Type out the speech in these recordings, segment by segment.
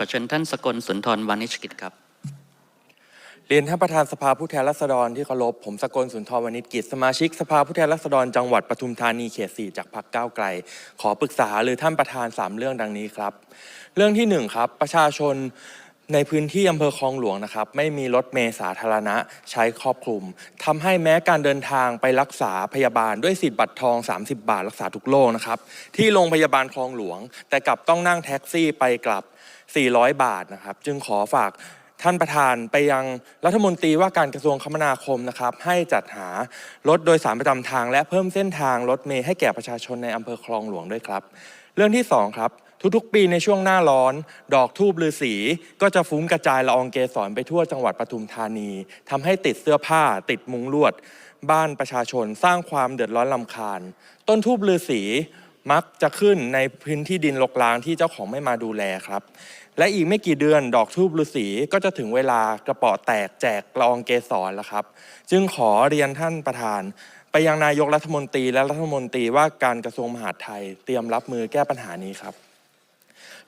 ขอเชิญท่านสกลสุนทรวานิชกิจครับ เรียนท่านประธานสภาผู้แทนราษฎรที่เคารพผมสกลสุนทรวณิชกิจ สมาชิกสภาผู้แทนราษฎรจังหวัดปทุมธานีเขตสี่จากพรรคก้าวไกล ขอปรึกษาหรือท่านประธานสามเรื่องดังนี้ครับ เรื่องที่หนึ่งครับ ประชาชน ในพื้นที่อำเภอคลองหลวงนะครับ ไม่มีรถเมล์สาธารณะใช้ครอบคลุมทำให้แม้การเดินทางไปรักษาพยาบาลด้วยสิทธิ์บัตรทอง 30 บาทรักษาทุกโรคนะครับ ที่โรงพยาบาลคลองหลวง แต่กลับต้องนั่งแท็กซี่ไปกลับ 400 บาทนะครับ จึงขอฝากท่านประธานไปยังรัฐมนตรีว่าการกระทรวงคมนาคมนะครับ ให้จัดหารถโดยสารประจำทาง และเพิ่มเส้นทางรถเมล์ให้แก่ประชาชนในอำเภอคลองหลวงด้วยครับ เรื่องที่สองครับ ทุกๆ ปีในช่วงหน้าร้อน ดอกทูบฤาษีก็จะฟุ้งกระจายละอองเกสรไปทั่วจังหวัดปทุมธานีทำให้ติดเสื้อผ้า ติดมุงลวด บ้านประชาชนสร้างความเดือดร้อนลำคาญ ต้นทูบฤาษีมักจะขึ้นในพื้นที่ดินรกร้างที่เจ้าของไม่มาดูแลครับ และอีกไม่กี่เดือนดอกทูบฤาษีก็จะถึงเวลากระเป๋อแตกแจกละอองเกสรแล้วครับ จึงขอเรียนท่านประธานไปยังนายกรัฐมนตรีและรัฐมนตรีว่าการกระทรวงมหาดไทย เตรียมรับมือแก้ปัญหานี้ครับ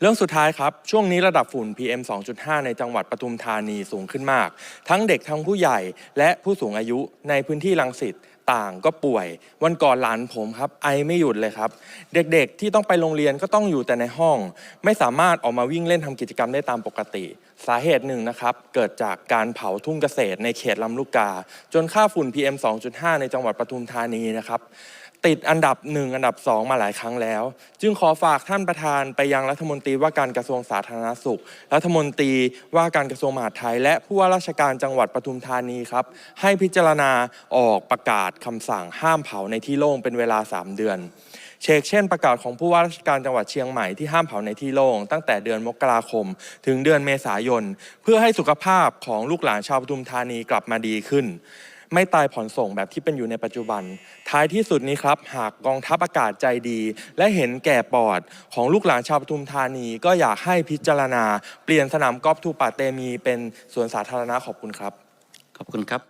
เรื่องสุดท้ายครับ ช่วงนี้ระดับฝุ่น PM 2.5 ในจังหวัดปทุมธานีสูงขึ้นมาก ทั้งเด็กทั้งผู้ใหญ่และผู้สูงอายุในพื้นที่รังสิตต่างก็ป่วย วันก่อนหลานผมครับ ไอไม่หยุดเลยครับ เด็กๆ ที่ต้องไปโรงเรียนก็ต้องอยู่แต่ในห้อง ไม่สามารถออกมาวิ่งเล่นทำกิจกรรมได้ตามปกติ สาเหตุหนึ่งนะครับ เกิดจากการเผาทุ่งเกษตรในเขตลำลูกกา จนค่าฝุ่น PM 2.5 ในจังหวัดปทุมธานีนะครับ ติดอันดับหนึ่งอันดับสองมาหลายครั้งแล้ว จึงขอฝากท่านประธานไปยังรัฐมนตรีว่าการกระทรวงสาธารณสุข รัฐมนตรีว่าการกระทรวงมหาดไทย และผู้ว่าราชการจังหวัดปทุมธานีครับ ให้พิจารณาออกประกาศคำสั่งห้ามเผาในที่โล่งเป็นเวลา 3 เดือน เชกเช่นประกาศของผู้ว่าราชการจังหวัดเชียงใหม่ที่ห้ามเผาในที่โล่งตั้งแต่เดือนมกราคม ถึงเดือนเมษายน เพื่อให้สุขภาพของลูกหลานชาวปทุมธานีกลับมาดีขึ้น ไม่ตายผ่อนส่งแบบที่เป็นอยู่ในปัจจุบัน ท้ายที่สุดนี้ครับ หากกองทัพอากาศใจดี และเห็นแก่ปอดของลูกหลานชาวปทุมธานี ก็อยากให้พิจารณา เปลี่ยนสนามกอล์ฟทูปาเตมีเป็นสวนสาธารณะขอบคุณครับ ขอบคุณครับ